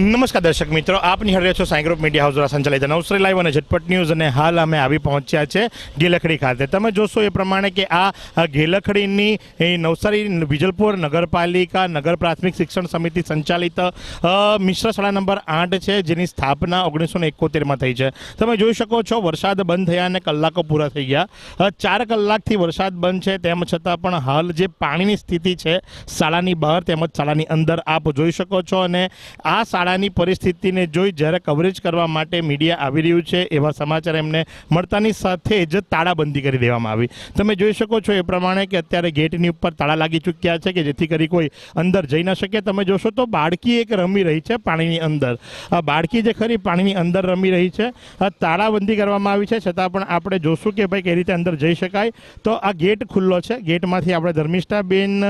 નમસ્કાર દર્શક મિત્રો, આપ નિહાળ રહ્યા છો સાંઈ ગ્રુપ મીડિયા હાઉસ દ્વારા સંચાલિત નવસરી લાઈવ અને ઝટપટ ન્યૂઝ અને હાલ અમે આવી પહોંચ્યા છે ગેલખડી ખાતે. તમે જોશો એ પ્રમાણે કે આ ગેલખડીની નવસારી વિજલપુર નગરપાલિકા નગર પ્રાથમિક શિક્ષણ સમિતિ સંચાલિત મિશ્ર શાળા નંબર આઠ છે, જેની સ્થાપના ઓગણીસો ને એકોતેરમાં થઈ છે. તમે જોઈ શકો છો વરસાદ બંધ થયા અને કલાકો પૂરા થઈ ગયા. ચાર કલાકથી વરસાદ બંધ છે, તેમ છતાં પણ હાલ જે પાણીની સ્થિતિ છે, શાળાની બહાર તેમજ શાળાની અંદર આપ જોઈ શકો છો અને આ શાળાની પરિસ્થિતિને જોઈ જ્યારે કવરેજ કરવા માટે મીડિયા આવી રહ્યું છે, એવા સમાચાર એમને મળતાની સાથે જ તાળાબંધી કરી દેવામાં આવી. તમે જોઈ શકો છો એ પ્રમાણે કે અત્યારે ગેટની ઉપર તાળા લાગી ચૂક્યા છે કે જેથી કરી કોઈ અંદર જઈ ન શકે. તમે જોશો તો બાળકી એક રમી રહી છે પાણીની અંદર. આ બાળકી જે ખરી પાણીની અંદર રમી રહી છે. આ તાળાબંધી કરવામાં આવી છે. છતાં પણ આપણે જોશું કે ભાઈ કઈ રીતે અંદર જઈ શકાય. તો આ ગેટ ખુલ્લો છે. ગેટમાંથી આપણે ધર્મિષ્ઠાબેન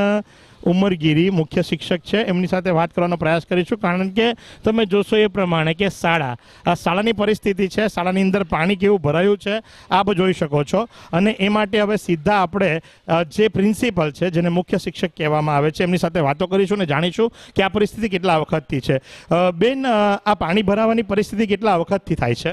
ઉમરગીરી મુખ્ય શિક્ષક છે. એમની સાથે વાત કરવાનો પ્રયાસ કરીશું. કારણ કે તમે જોશો એ પ્રમાણે કે શાળા, આ શાળાની પરિસ્થિતિ છે. શાળાની અંદર પાણી કેવું ભરાયું છે, આપ જોઈ શકો છો. અને એ માટે હવે સીધા આપણે જે પ્રિન્સિપલ છે, જેને મુખ્ય શિક્ષક કહેવામાં આવે છે, એમની સાથે વાતો કરીશું અને જાણીશું કે આ પરિસ્થિતિ કેટલા વખતથી છે. બેન આ પાણી ભરાવાની પરિસ્થિતિ કેટલા વખતથી થાય છે?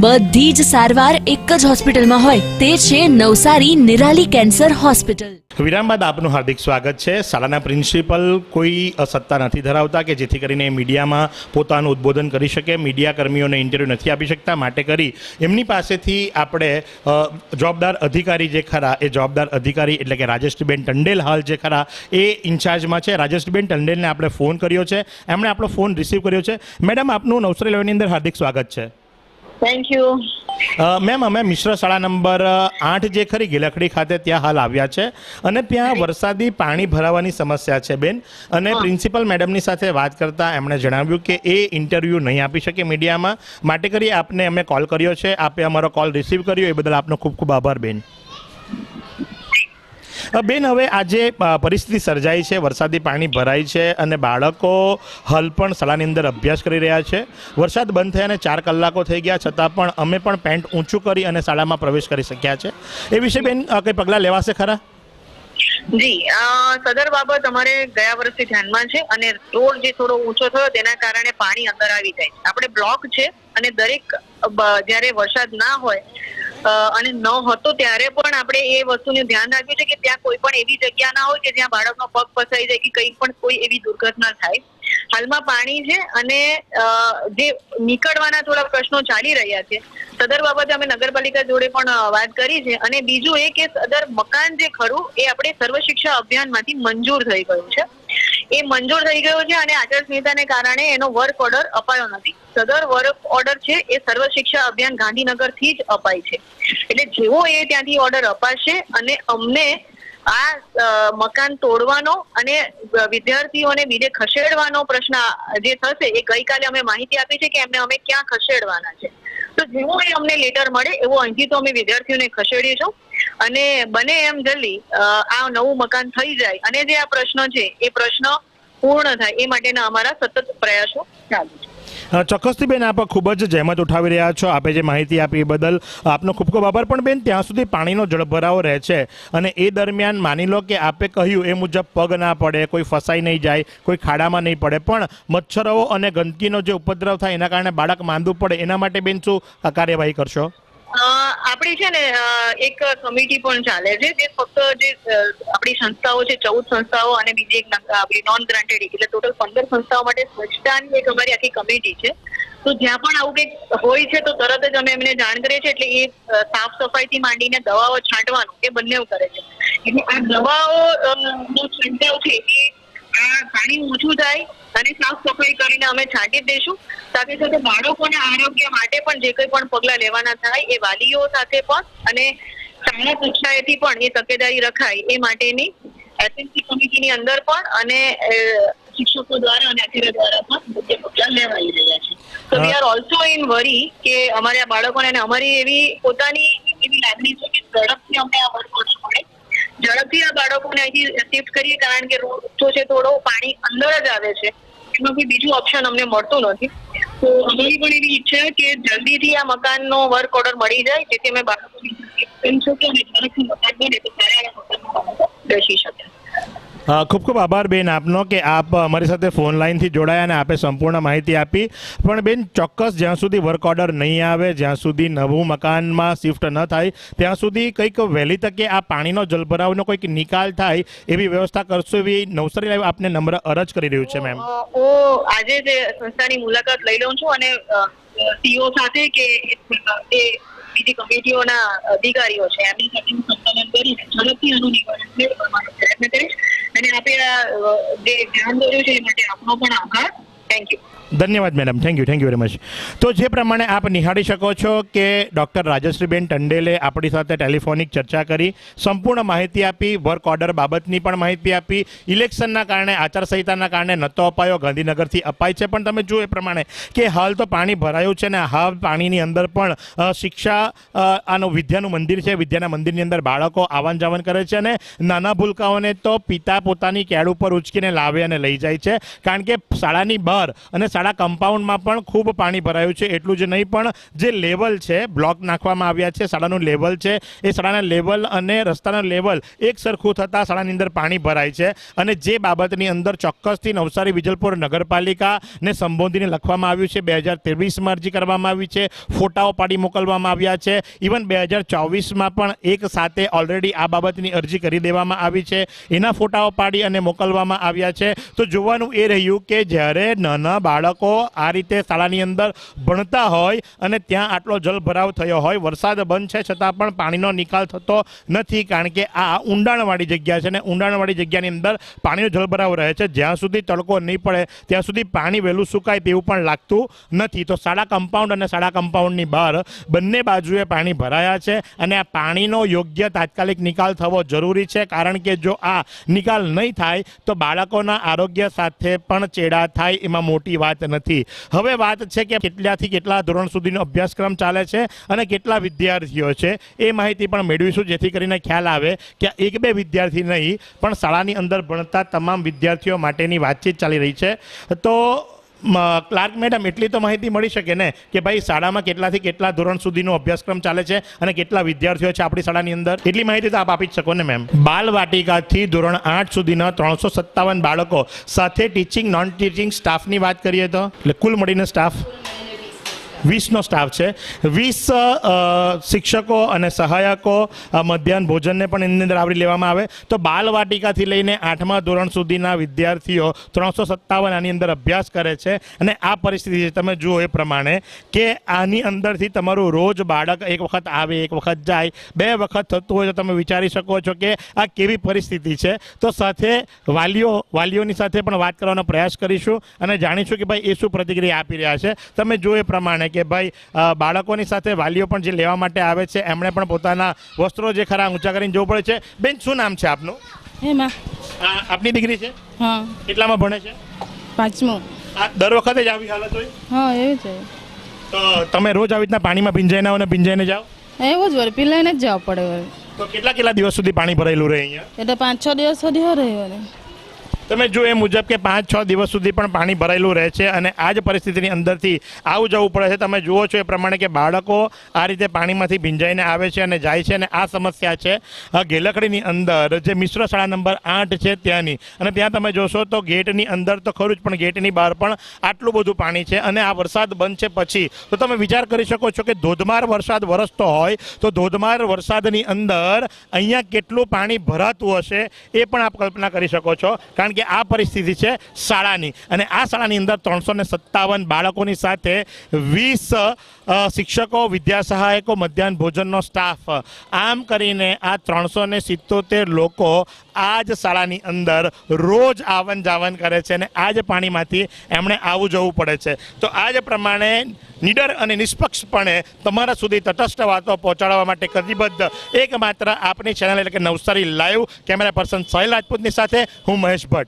બધી જ સારવાર એક જ હોસ્પિટલમાં હોય. તે છે નવસારી નિરાલી કેન્સર હોસ્પિટલ. વિરામ બાદ આપનું હાર્દિક સ્વાગત છે. શાળાના પ્રિન્સિપલ કોઈ સત્તા નથી ધરાવતા કે જેથી કરીને મીડિયામાં પોતાનું ઉદ્બોધન કરી શકે, મીડિયા કર્મીઓને ઇન્ટરવ્યૂ નથી આપી શકતા, માટે કરી. એમની પાસેથી આપણે જવાબદાર અધિકારી જે ખરા, એ જવાબદાર અધિકારી એટલે કે રાજેશબેન ટંડેલ હાલ જે ખરા, એ ઇન્ચાર્જમાં છે. રાજેશબેન ટંડેલને આપણે ફોન કર્યો છે. એમણે આપણો ફોન રિસીવ કર્યો છે. મેડમ, આપનું નવસારી લેવાની અંદર હાર્દિક સ્વાગત છે. થેન્ક યુ મેમ અમે મિશ્ર શાળા નંબર આઠ જે ખરી ગેલખડી ખાતે ત્યાં હાલ આવ્યા છે અને ત્યાં વરસાદી પાણી ભરાવાની સમસ્યા છે બેન. અને પ્રિન્સિપલ મેડમની સાથે વાત કરતા એમણે જણાવ્યું કે એ ઇન્ટરવ્યૂ નહીં આપી શકે મીડિયામાં. માટે કરી આપને અમે કોલ કર્યો છે. આપે અમારો કોલ રિસીવ કર્યો. એ બદલ આપનો ખૂબ ખૂબ આભાર બેન. બેન, હવે આજે પરિસ્થિતિ સર્જાઈ છે, વરસાદી પાણી ભરાય છે અને બાળકો હાલ પણ શાળાની અંદર અભ્યાસ કરી રહ્યા છે. વરસાદ બંધ થયાને ચાર કલાકો થઈ ગયા, છતાં પણ અમે પણ પેન્ટ ઊંચું કરી અને શાળામાં પ્રવેશ કરી શક્યા છે. એ વિશે બેન કંઈ પગલાં લેવાશે ખરા? જી સદર બાબત અમારે ગયા વર્ષથી ધ્યાનમાં છે અને રોડ જે થોડો ઊંચો થયો તેના કારણે પાણી અંદર આવી જાય આપણે બ્લોક છે અને દરેક જ્યારે વરસાદ ના હોય અને ન હતો ત્યારે પણ આપણે એ વસ્તુનું ધ્યાન રાખ્યું છે કે ત્યાં કોઈ પણ એવી જગ્યા ના હોય કે જ્યાં બાળકનો પગ ફસાઈ જાય કે કંઈ પણ કોઈ એવી દુર્ઘટના થાય. હાલમાં પાણી છે અને જે નીકળવાના થોડા પ્રશ્નો ચાલી રહ્યા છે. સદર બાબતે અમે નગરપાલિકા જોડે પણ વાત કરી છે અને બીજું એ કે સદર મકાન જે ખરું એ આપણે સર્વ શિક્ષા અભિયાનમાંથી મંજૂર થઈ ગયું છે. એ મંજૂર થઈ ગયું છે અને આચાર સંહિતાને કારણે એનો વર્ક ઓર્ડર અપાયો નથી. સદર વર્ક ઓર્ડર છે, એ સર્વ શિક્ષા અભિયાન ગાંધીનગરથી જ અપાય છે. એટલે જેવો એ ત્યાંથી ઓર્ડર અપાશે અને અમને આ મકાન તોડવાનો અને વિદ્યાર્થીઓને બીજે ખસેડવાનો પ્રશ્ન જે થશે, એ ગઈકાલે અમે માહિતી આપી છે કે એમને અમે ક્યાં ખસેડવાના છે. તો જેવો એ અમને લેટર મળે, એવો અહીંથી તો અમે વિદ્યાર્થીઓને ખસેડીશું અને બને એમ જલ્દી આ નવું મકાન થઈ જાય અને જે આ પ્રશ્ન છે, એ પ્રશ્ન પૂર્ણ થાય, એ માટેના અમારા સતત પ્રયાસો ચાલુ ચોક્કસથી બેન, આપ ખૂબ જ જહેમત ઉઠાવી રહ્યા છો. આપે જે માહિતી આપી એ બદલ આપનો ખૂબ ખૂબ આભાર. પણ બેન, ત્યાં સુધી પાણીનો જળભરાવો રહે છે અને એ દરમિયાન માની લો કે આપે કહ્યું એ મુજબ પગ ના પડે, કોઈ ફસાઈ નહીં જાય, કોઈ ખાડામાં નહીં પડે. પણ મચ્છરો અને ગંદકીનો જે ઉપદ્રવ થાય એના કારણે બાળક માંદું પડે. એના માટે બેન શું કાર્યવાહી કરશો? આપણી છે ને એક કમિટી પણ ચાલે છે, જે ફક્ત જે આપણી સંસ્થાઓ છે, ચૌદ સંસ્થાઓ અને બીજી એક આપણી નોન ગ્રાન્ટેડ એટલે ટોટલ પંદર સંસ્થાઓ માટે સ્વચ્છતાની એક અમારી આખી કમિટી છે. તો જ્યાં પણ આવું કંઈક હોય છે, તો તરત જ અમે એમને જાણ કરીએ છીએ, એટલે એ સાફ સફાઈથી માંડીને દવાઓ છાંટવાનું એ બંને કરે છે. એટલે આ દવાઓ નો છે, એ, આ પાણી ઓછું થાય અને સાફ સફાઈ કરીને અમે છાંટી દઈશું. સાથે સાથે બાળકોના આરોગ્ય માટે પણ જે કંઈ પણ પગલાં લેવાના થાય એ વાલીઓ સાથે પણ અને શાળા કક્ષાએથી પણ એ તકેદારી રખાય એ માટેની એસએમસી કમિટીની અંદર પણ અને શિક્ષકો દ્વારા અને આચાર્ય દ્વારા પણ યોગ્ય પગલાં લેવાઈ રહ્યા છે. તો we are also in worry કે અમારે આ બાળકોને અને અમારી એવી પોતાની એવી લાગણી છે કે ઝડપથી અમને આ વર્ક મળે. ઝડપથી આ બાળકોને અહીંથી શિફ્ટ કરીએ, કારણ કે રોડ છે, થોડો પાણી અંદર જ આવે છે. એમાં કોઈ બીજું ઓપ્શન અમને મળતું નથી. તો અમારી પણ એવી ઈચ્છા કે જલ્દીથી આ મકાનનો વર્ક ઓર્ડર મળી જાય જેથી અમે બાળકોની કરી શકીએ અને મકાન બને તો સારા એવા મકાનમાં બેસી શકે અ, ખૂબ ખૂબ આભાર બેન આપનો કે આપ અમારી સાથે ફોન લાઈનથી જોડાયા અને આપે સંપૂર્ણ માહિતી આપી. પણ બેન, ચોક્કસ જ્યાં સુધી વર્ક ઓર્ડર નહીં આવે, જ્યાં સુધી નવું મકાનમાં શિફ્ટ ન થાય, ત્યાં સુધી કંઈક વહેલી તકે આ પાણીનો જલભરાવનો કોઈક નિકાલ થાય એવી વ્યવસ્થા કરશો એવી નવસારી લાઈવ આપને નમ્ર અરજ કરી રહ્યું છે, મેમ. હું આજે જે સંસ્થાની મુલાકાત લઈ લઉં છું અને સીઓ સાથે કે બીજી કમિટીઓના અધિકારીઓ છે. એમની સાથે હું સંકલન કરીને ઝડપથી એનું નિવારણ પ્રયત્ન કરીશ. અને આપે જે ધ્યાન દોર્યું છે એ માટે આપનો પણ આભાર. થેન્ક યુ ધન્યવાદ madam thank you thank you very much તો જે પ્રમાણે આપ નિહાળી શકો છો કે ડૉક્ટર રાજશ્રીબેન ટંડેલે આપણી સાથે ટેલિફોનિક ચર્ચા કરી, સંપૂર્ણ માહિતી આપી, વર્ક ઓર્ડર બાબતની પણ માહિતી આપી, ઇલેક્શનના કારણે, આચારસંહિતાના કારણે નહોતો અપાયો, ગાંધીનગરથી અપાય છે. પણ તમે જુઓ એ પ્રમાણે કે હાલ તો પાણી ભરાયું છે ને હાલ પાણીની અંદર પણ શિક્ષા આનું વિદ્યાનું મંદિર છે. વિદ્યાના મંદિરની અંદર બાળકો આવન જાવન કરે છે અને નાના ભૂલકાઓને તો પિતા પોતાની કેળ ઉપર ઉચકીને લાવે અને લઈ જાય છે. કારણ કે શાળાની બહાર અને શાળા કમ્પાઉન્ડમાં પણ ખૂબ પાણી ભરાયું છે, એટલું જ નહીં, પણ જે લેવલ છે, બ્લોક નાખવામાં આવ્યા છે, શાળાનું લેવલ છે, એ શાળાના લેવલ અને રસ્તાના લેવલ એક સરખું થતાં શાળાની અંદર પાણી ભરાય છે અને જે બાબતની અંદર ચોક્કસથી નવસારી વિજલપુર નગરપાલિકાને સંબોધીને લખવામાં આવ્યું છે, બે હજાર ત્રેવીસમાં અરજી કરવામાં આવી છે, ફોટાઓ પાડી મોકલવામાં આવ્યા છે ઇવન બે હજાર ચોવીસમાં પણ એક સાથે ઓલરેડી આ બાબતની અરજી કરી દેવામાં આવી છે, એના ફોટાઓ પાડી અને મોકલવામાં આવ્યા છે. તો જોવાનું એ રહ્યું કે જ્યારે નાના બાળકો આ રીતે શાળાની અંદર ભણતા હોય અને ત્યાં આટલો જલભરાવ થયો હોય. વરસાદ બંધ છે છતાં પણ પાણીનો નિકાલ થતો નથી કારણ કે આ ઊંડાણવાળી જગ્યા છે અને ઊંડાણવાળી જગ્યાની અંદર પાણીનો જલભરાવ રહે છે. જ્યાં સુધી તડકો નહીં પડે, ત્યાં સુધી પાણી વહેલું સુકાય તેવું પણ લાગતું નથી. તો શાળા કમ્પાઉન્ડ અને શાળા કમ્પાઉન્ડની બહાર બંને બાજુએ પાણી ભરાયા છે અને આ પાણીનો યોગ્ય તાત્કાલિક નિકાલ થવો જરૂરી છે કારણ કે જો આ નિકાલ નહીં થાય તો બાળકોના આરોગ્ય સાથે પણ ચેડા થાય. એમાં મોટી વાત નથી. હવે વાત છે કે કેટલાથી કેટલા ધોરણ સુધીનો અભ્યાસક્રમ ચાલે છે અને કેટલા વિદ્યાર્થીઓ છે, એ માહિતી પણ મેળવીશું, જેથી કરીને ખ્યાલ આવે કે એક બે વિદ્યાર્થી નહીં, પણ શાળાની અંદર ભણતા તમામ વિદ્યાર્થીઓ માટેની વાતચીત ચાલી રહી છે. તો ક્લાર્ક મેડમ, એટલી તો માહિતી મળી શકે ને કે ભાઈ શાળામાં કેટલાથી કેટલા ધોરણ સુધીનો અભ્યાસક્રમ ચાલે છે અને કેટલા વિદ્યાર્થીઓ છે આપણી શાળાની અંદર? એટલી માહિતી તો આપ આપી જ શકો ને મેમ બાલ વાટિકાથી ધોરણ આઠ સુધીના ત્રણસો સત્તાવન બાળકો સાથે ટીચિંગ નોન ટીચિંગ સ્ટાફની વાત કરીએ તો? એટલે કુલ મળીને સ્ટાફ વીસનો સ્ટાફ છે. વીસ શિક્ષકો અને સહાયકો મધ્યાહન ભોજનને પણ એની અંદર આવરી લેવામાં આવે. તો બાલવાટિકાથી લઈને આઠમા ધોરણ સુધીના વિદ્યાર્થીઓ ત્રણસો સત્તાવન આની અંદર અભ્યાસ કરે છે. અને આ પરિસ્થિતિ છે, તમે જુઓ એ પ્રમાણે કે આની અંદરથી તમારું રોજ બાળક એક વખત આવે, એક વખત જાય, બે વખત થતું હોય તો તમે વિચારી શકો છો કે આ કેવી પરિસ્થિતિ છે. તો સાથે વાલીઓ, વાલીઓની સાથે પણ વાત કરવાનો પ્રયાસ કરીશું અને જાણીશું કે ભાઈ એ શું પ્રતિક્રિયા આપી રહ્યા છે. તમે જો એ પ્રમાણે કે ભાઈ બાળકોની સાથે વાલીઓ પણ જે લેવા માટે આવે છે એમણે પણ પોતાના વસ્ત્રો જે ખરા ઊંચા કરીને જોવું પડે છે. બેન શું નામ છે આપનું? આપની દીકરી છે? હા. કેટલામાં ભણે છે? પાંચમું. દર વખતે જ આવી હાલત હોય? હા એવી છે તો તમે રોજ આવી રીતના પાણીમાં ભીંજાઈને આવો ને ભીંજાઈને જાઓ? એવું જ વળી પીલાઈને જ જવા પડે તો કેટલા કેટલા દિવસ સુધી પાણી ભરાયેલું રહે અહીંયા? એટલે પાંચ છ દિવસ સુધી રહ્યો ને તમે જો એ મુજબ કે પાંચ, છ દિવસ સુધી પણ પાણી ભરાયેલું રહે છે અને આ જ પરિસ્થિતિની અંદરથી આવું જવું પડે છે. તમે જુઓ છો એ પ્રમાણે કે બાળકો આ રીતે પાણીમાંથી ભીંજાઈને આવે છે અને જાય છે અને આ સમસ્યા છે. ગેલકડીની અંદર જે મિશ્ર શાળા નંબર આઠ છે ત્યાંની અને ત્યાં તમે જોશો તો ગેટની અંદર તો ખરું જ, પણ ગેટની બહાર પણ આટલું બધું પાણી છે અને આ વરસાદ બંધ છે પછી. તો તમે વિચાર કરી શકો છો કે ધોધમાર વરસાદ વરસતો હોય તો ધોધમાર વરસાદની અંદર અહીંયા કેટલું પાણી ભરાતું હશે એ પણ આપ કલ્પના કરી શકો છો. કારણ કે આ પરિસ્થિતિ છે શાળાની. અને આ શાળાની અંદર ત્રણસો સત્તાવન બાળકોની સાથે વીસ શિક્ષકો વિદ્યા સહાયકો મધ્યાહન ભોજનનો સ્ટાફ. આમ કરીને આ ત્રણસો સિત્તોતેર લોકો આ જ શાળાની અંદર રોજ આવન જાવન કરે છે અને આ જ પાણીમાંથી એમણે આવું જવું પડે છે. તો આ જ પ્રમાણે નિડર અને નિષ્પક્ષપણે તમારા સુધી તટસ્થ વાતો પહોંચાડવા માટે કટિબદ્ધ એકમાત્ર આપની ચેનલ એટલે કે Navsari live camera person Sahel રાજપૂતની સાથે હું મહેશ ભટ્ટ.